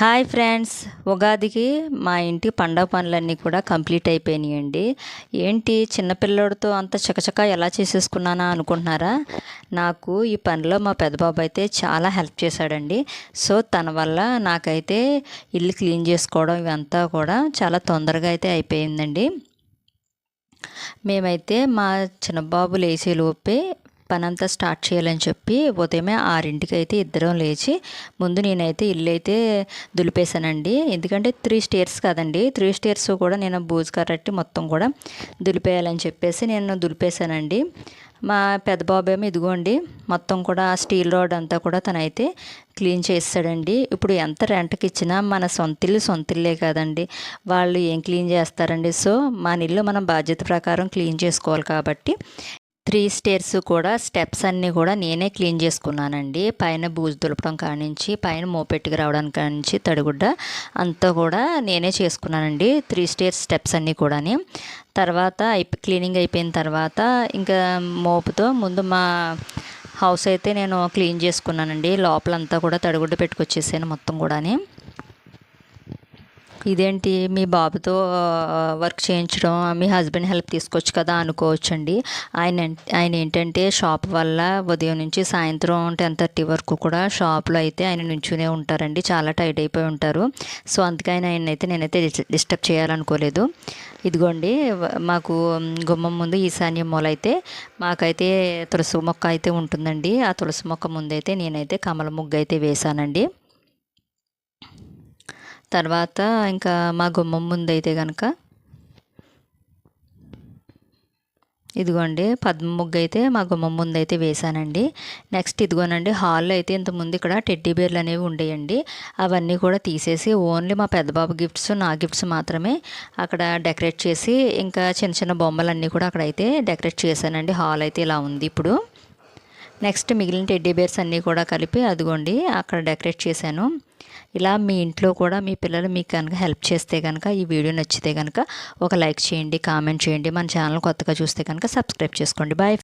Hi friends. ఉగాదికి మా ఇంటి పండగ పనులన్నీ కూడా కంప్లీట్ అయిపోయినాయండి. ఏంటి చిన్నపిల్లడితో అంత చకచక ఎలా చేసేసుకున్నానా అనుకుంటున్నారా? నాకు ఈ పనిలో మా పెద్దబాబు అయితే చాలా హెల్ప్ చేశాడండి. సో తన వల్ల నాకైతే ఇల్లు క్లీన్ చేసుకోవడం ఇవంతా కూడా చాలా తొందరగా అయితే అయిపోయిందండి. మేమైతే మా చిన్నబాబు లేచే లోపే పని అంతా స్టార్ట్ చేయాలని చెప్పి ఉదయమే ఆరింటికి అయితే ఇద్దరం లేచి ముందు నేనైతే ఇల్లు అయితే దులిపేశానండి. ఎందుకంటే త్రీ స్టేర్స్ కదండి. త్రీ స్టేర్స్ కూడా నేను బూజు కరట్టి మొత్తం కూడా దులిపేయాలని చెప్పేసి నేను దులిపేశానండి. మా పెద్ద బాబేమో ఇదిగోండి మొత్తం కూడా స్టీల్ రోడ్ అంతా కూడా తనైతే క్లీన్ చేస్తాడండి ఇప్పుడు ఎంత రెంట్కి ఇచ్చినా మన సొంత ఇల్లు సొంత ఇల్లే కదండి. వాళ్ళు ఏం క్లీన్ చేస్తారండి? సో మన ఇల్లు మనం బాధ్యత ప్రకారం క్లీన్ చేసుకోవాలి కాబట్టి త్రీ స్టేర్స్ కూడా స్టెప్స్ అన్నీ కూడా నేనే క్లీన్ చేసుకున్నానండి. పైన బూజు దులపడం కానించి పైన మోపెట్టుకు రావడానికి కానించి తడిగుడ్డ అంతా కూడా నేనే చేసుకున్నానండి. త్రీ స్టేర్స్ స్టెప్స్ అన్నీ కూడా తర్వాత అయిపో క్లీనింగ్ అయిపోయిన తర్వాత ఇంకా మోపుతో ముందు మా హౌస్ అయితే నేను క్లీన్ చేసుకున్నానండి. లోపలంతా కూడా తడిగుడ్డ పెట్టుకొచ్చేసాను మొత్తం కూడాని. ఇదేంటి? మీ బాబుతో వర్క్ చేయించడం మీ హస్బెండ్ హెల్ప్ తీసుకోవచ్చు కదా అనుకోవచ్చండి. ఆయన ఆయన ఏంటంటే షాప్ వల్ల ఉదయం నుంచి సాయంత్రం టెన్ థర్టీ వరకు కూడా షాప్లో అయితే ఆయన నుంచునే ఉంటారండి. చాలా టైట్ అయిపోయి ఉంటారు. సో అందుకే ఆయన ఆయన అయితే నేనైతే డిస్టర్బ్ చేయాలనుకోలేదు. ఇదిగోండి మాకు గుమ్మం ముందు ఈశాన్య మూల అయితే మాకైతే తులసి మొక్క అయితే ఉంటుందండి. ఆ తులసి మొక్క ముందైతే నేనైతే కమల ముగ్గు అయితే వేశానండి. తర్వాత ఇంకా మా గుమ్మం ముందు అయితే కనుక ఇదిగోండి పద్మ ముగ్గు అయితే మా గుమ్మం ముందు అయితే వేశానండి. నెక్స్ట్ ఇదిగోనండి హాల్లో అయితే ఇంతకుముందు ఇక్కడ టెడ్డీ బేర్లు అనేవి ఉండేయండి. అవన్నీ కూడా తీసేసి ఓన్లీ మా పెద్దబాబు గిఫ్ట్స్ నా గిఫ్ట్స్ మాత్రమే అక్కడ డెకరేట్ చేసి ఇంకా చిన్న చిన్న బొమ్మలన్నీ కూడా అక్కడ అయితే డెకరేట్ చేశానండి. హాల్ అయితే ఇలా ఉంది ఇప్పుడు. నెక్స్ట్ మిగిలిన టెడ్డీ బేర్స్ అన్నీ కూడా కలిపి అదిగోండి అక్కడ డెకరేట్ చేశాను. ఇలా మీ ఇంట్లో కూడా మీ పిల్లలు మీకు కనుక హెల్ప్ చేస్తే కనుక ఈ వీడియో నచ్చితే కనుక ఒక లైక్ చేయండి కామెంట్ చేయండి మన ఛానల్ కొత్తగా చూస్తే కనుక సబ్స్క్రైబ్ చేసుకోండి. బాయ్